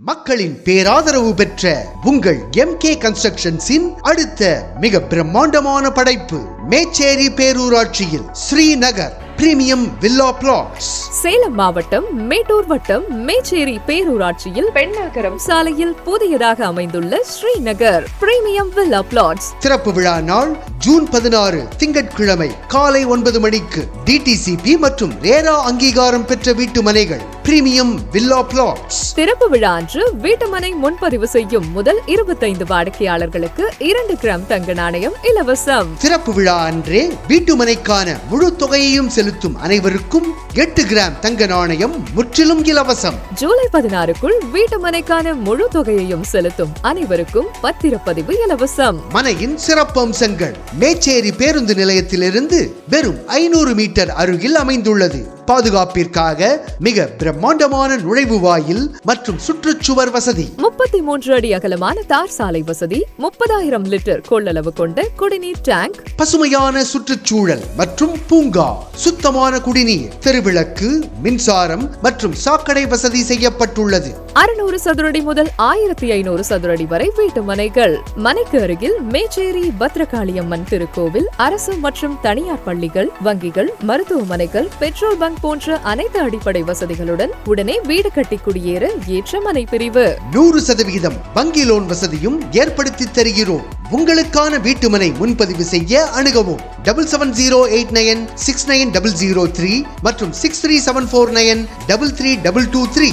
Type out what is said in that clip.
மக்களின் பேராதரவு பெற்ற உங்கள் எம் கே கன்ஸ்ட்ரக்ஷன்ஸின் அடுத்த மிக பிரம்மாண்டமான படைப்பு மேச்சேரி பேரூராட்சியில் Srinagar premium villa plots Salem மாவட்டம் மேட்டூர் வட்டம் மேச்சேரி பேரூராட்சியில் பெண்ணகரம் சாலையில் புதியதாக அமைந்துள்ள ஸ்ரீநகர் பிரீமியம் வில்லா பிளாட்ஸ் திறப்பு விழா நாள் ஜூன் பதினாறு திங்கட்கிழமை காலை ஒன்பது மணிக்கு. டிடிசிபி மற்றும் ரேரா அங்கீகாரம் பெற்ற வீட்டு மனைகள். பிரீமியம் வில்லா பிளாட்ஸ் திறப்பு விழா அன்று வீட்டுமனை முன்பதிவு செய்யும் முதல் இருபத்தைந்து வாடிக்கையாளர்களுக்கு இரண்டு கிராம் தங்க நாணயம் இலவசம். திறப்பு விழா அன்றே வீட்டுமனைக்கான முழு தொகையையும் செலுத்தும் அனைவருக்கும் எட்டு கிராம் தங்க நாணயம் முற்றிலும் இலவசம். ஜூலை பதினாறுக்குள் வீட்டுமனைக்கான முழு தொகையையும் செலுத்தும் அனைவருக்கும் பத்திரப்பதிவு இலவசம். மனையின் சிறப்பம்சங்கள். மேச்சேரி பேருந்து நிலையத்திலிருந்து வெறும் ஐநூறு மீட்டர் அருகில் அமைந்துள்ளது. பாதுகாப்பிற்காக மிக பிரம்மாண்டமான நுழைவு வாயில் மற்றும் சுற்றுச்சுவர் வசதி. முப்பத்தி மூன்று அடி அகலமான தார் சாலை வசதி முப்பதாயிரம் லிட்டர் கொள்ளளவு கொண்ட குடிநீர் டேங்க் பசுமையான சுற்றுச்சூழல் மற்றும் பூங்கா சுத்தமான குடிநீர் தெருவிளக்கு மின்சாரம் மற்றும் சாக்கடை வசதி செய்யப்பட்டுள்ளது. அறுநூறு சதுரடி முதல் ஆயிரத்தி ஐநூறு சதுரடி வரை வீட்டு மனைகள். மனைக்கு அருகில் மேச்சேரி பத்ரகாளியம்மன் திருக்கோவில் அரசு மற்றும் தனியார் பள்ளிகள் வங்கிகள் மருத்துவமனைகள் பெட்ரோல் பங்க் போன்ற அனைத்து அடிப்படை வசதிகளுடன் உடனே வீடு கட்டி குடியேற ஏற்ற மனை பிரிவு நூறு சதவிகிதம் வங்கி லோன் வசதியும் ஏற்படுத்தி தருகிறோம். உங்களுக்கான வீட்டுமனை முன்பதிவு செய்ய அணுகவும். Double seven zero eight nine six nine double zero three மற்றும் six three seven four nine double three double two three.